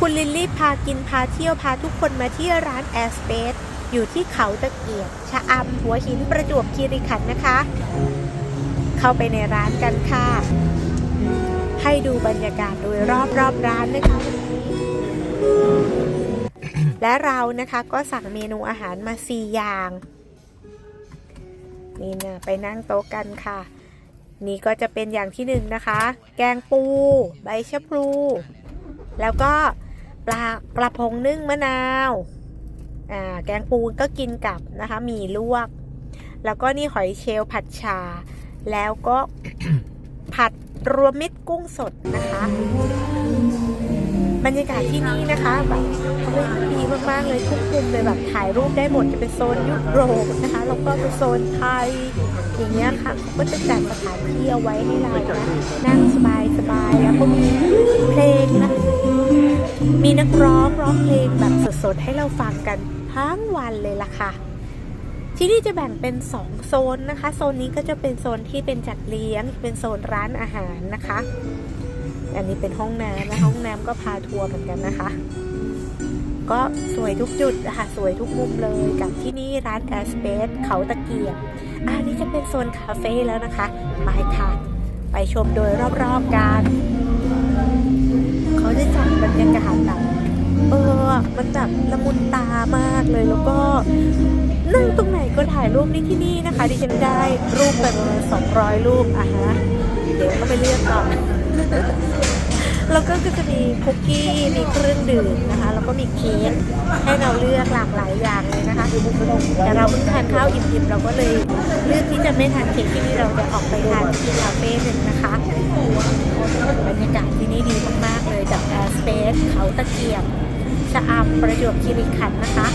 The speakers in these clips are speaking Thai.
คุณลิลลี่พากินพาเที่ยวพาทุกคนมาที่ร้านแอสเปซอยู่ที่เขาตะเกียบ ชะอำหัวหินประจวบคีรีขันธ์นะคะ เข้าไปในร้านกันค่ะ ให้ดูบรรยากาศโดยรอบรอบร้านนะคะวันนี้และเรานะคะก็สั่งเมนูอาหารมา 4 อย่าง นี่นะไปนั่งโต๊ะกันค่ะ นี่ก็จะเป็นอย่างที่หนึ่งนะคะ แกงปู ใบชะพลู แล้วก็ ปลากระพงนึ่งมะนาวอ่าแกงปูก็กินกับนะคะหมี่ลวก แล้วก็นี่หอยเชลล์ผัดชา แล้วก็ผัดรวมมิตรกุ้งสดนะคะ บรรยากาศที่นี่นะคะแบบเฮ้ยมันดีมากๆเลยทุกมุมเลยแบบถ่ายรูปได้หมดจะเป็นโซนยุโรปนะคะแล้วก็เป็นโซนไทยอย่างเงี้ยค่ะเขาก็จะจัดสถานที่เอาไว้ให้เรานะนั่งสบายสบายๆแล้วก็มีเพลงนะ มีนักร้องร้องเพลงแบบสดๆ ให้เราฟังกันทั้งวันเลยล่ะค่ะ ที่นี่จะแบ่งเป็น 2 โซนนะคะ โซนนี้ก็จะเป็นโซนที่เป็นจัดเลี้ยง เป็นโซนร้านอาหารนะคะ อันนี้เป็นห้องน้ำนะห้องน้ำก็พาทัวร์เหมือนกันนะคะ ก็สวยทุกจุดนะคะสวยทุกมุมเลยกับที่นี่ร้านแอสเปซเขาตะเกียบอันนี้จะเป็นโซนคาเฟ่แล้วนะคะไปค่ะ ไปชมโดยรอบๆกัน จัดบรรยากาศแบบเออ มันแบบละมุนตามากเลยแล้วก็นั่งตรงไหนก็ถ่ายรูปนี่ที่นี่นะคะ ดิฉันได้รูปไปประมาณ200รูปอะฮะเดี๋ยวก็ไปเลือกก่อนแล้วก็จะมีคุกกี้ มีเครื่องดื่มนะคะ แล้วก็มีเค้กให้เราเลือกหลากหลายอย่างเลยนะคะ แต่เราเพิ่งทานข้าวอิ่มๆเราก็เลยเลือกที่จะไม่ทานเค้กที่นี่เราจะออกไปทานที่คาเฟ่หนึ่งนะคะ ตะเกียบชะอำประจวบคีรีขันธ์นะคะ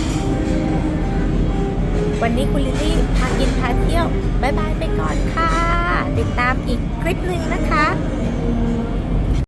วันนี้คุณลิลลี่พากินพาเที่ยวบายบายไปก่อนค่ะ ติดตามอีกคลิปหนึ่งนะคะ